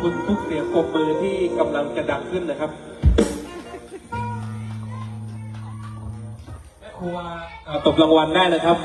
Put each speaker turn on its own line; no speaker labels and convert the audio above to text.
คุณทุกเสียงปรบมือที่กำลังจะดังขึ้นนะครับ แม่ครัวอ่าตบรางวัลได้นะครับ